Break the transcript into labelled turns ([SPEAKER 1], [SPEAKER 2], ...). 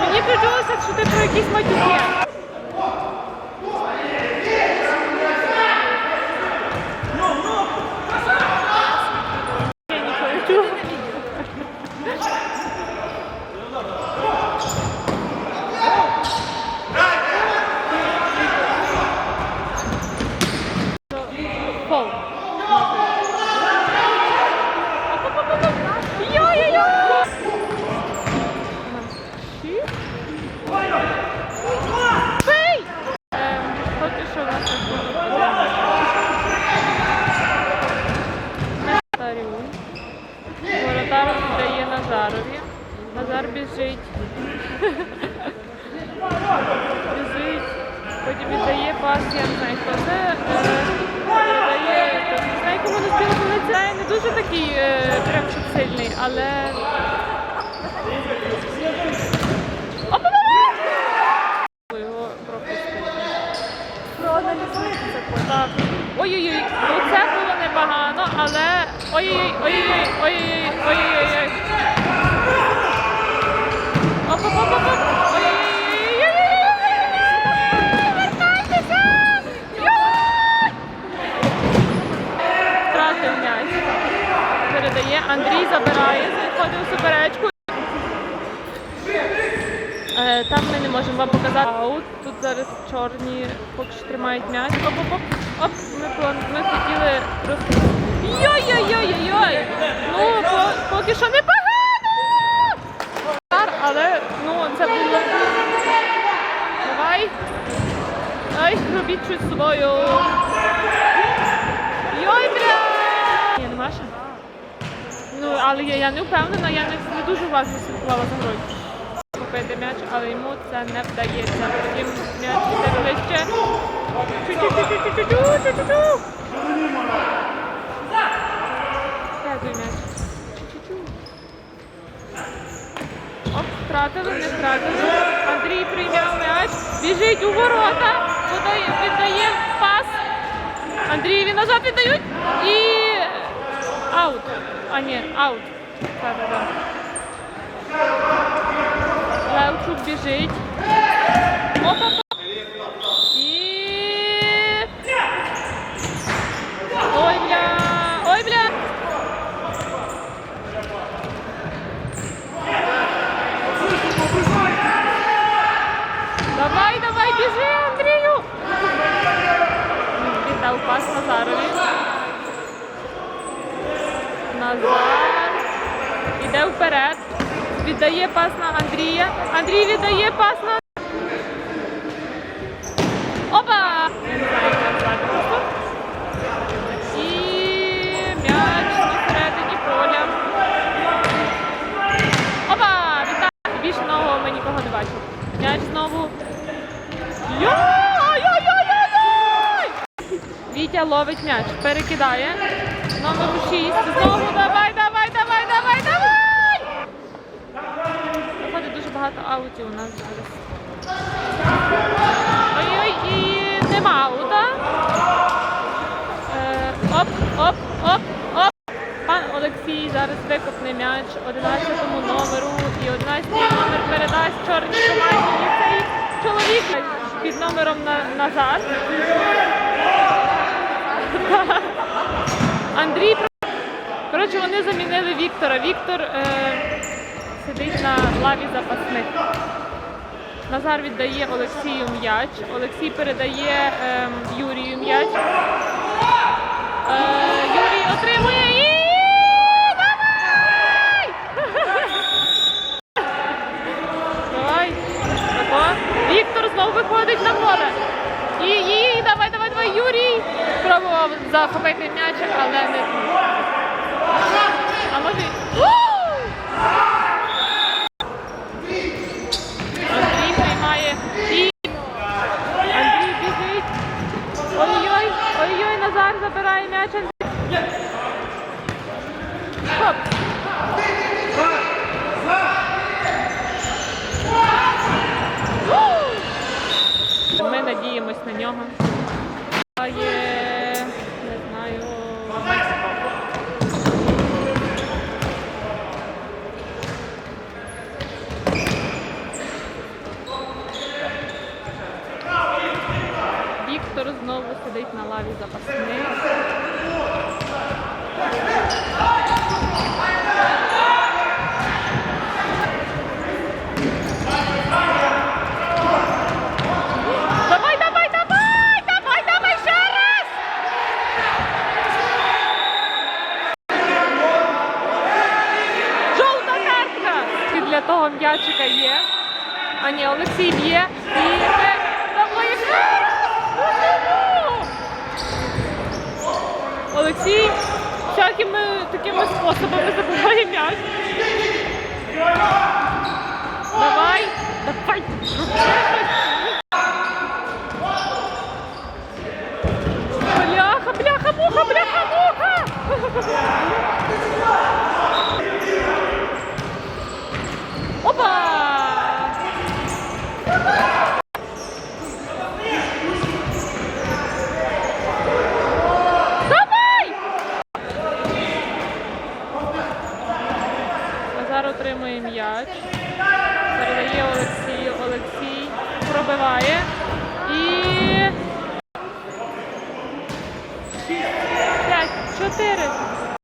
[SPEAKER 1] Мені придалося, що ти про якісь матюки. Я не хочу. Пол. Йо-йо-йо! Бий! Ем, Поки що у нас так буде. Назарю. Воротар віддає Назарові. Назар біжить. Біжить. Потім віддає пас, я не знаю, хто це. Е, Передає, то не знаю, кому не спілкується. Це не дуже такий е, прям щоб сильний, але. Його.
[SPEAKER 2] Проаналізуйте це.
[SPEAKER 1] Так. Ой-ой-ой, ну це було непогано, але ой-ой-ой, ой-ой-ой, ой-ой-ой. Оп-оп-оп-оп. Андрій забирає, заходить у суперечку. Е, Там ми не можемо вам показати аут. Тут зараз чорні поки що тримають м'яч. Оп, оп, оп. Оп, ми, ми хотіли просто. Йой-йой-йой-йой! Ну, по, поки що непогано! Удар, Але ну це було. Давай. Ай, робіть щось з собою. Йой, бля! Ні, нема ще? але я, я не впевнена, я не, не дуже важко слідкувала за грою. Купити м'яч, але йому це не вдається. Потім м'яч йде ближче. М'яч. Оп, втратили, не втратили. Андрій прийняв м'яч, біжить у ворота, подає, віддає пас. Андрієві назад віддають і аут. A nie, out. Prawda. Laut lubię żyć. O, Назар. Іде вперед. Віддає пас на Андрія. Андрій віддає пас на. Опа! І м'яч на середині поля. Опа! Вітаю! Більше нового ми нікого не бачимо. М'яч знову. Йой-йой-йой-йой! Вітя ловить м'яч, перекидає. Номер 6. Знову давай, давай, давай, давай, давай! Виходить дуже багато аутів у нас зараз. Ой-ой, і нема аута. Е, оп, оп, оп, оп. Пан Олексій зараз викопне м'яч 11-му номеру. І 11 номер передасть чорній команді. І цей чоловік під номером на, назад. Андрій Коротше, вони замінили Віктора. Віктор е, сидить на лаві запасних. Назар віддає Олексію м'яч. Олексій передає е, Юрію м'яч. Е, Юрій отримує і. Давай! Давай. Тако. Віктор знову виходить на поле. І, і, давай, давай, давай, Юрій. Пробував захопити м'яч, але не. А може. salários da Passinense. такими такими способами забуває м'яч. Давай, давай, Бляха, бляха, муха, бляха, муха! Опа!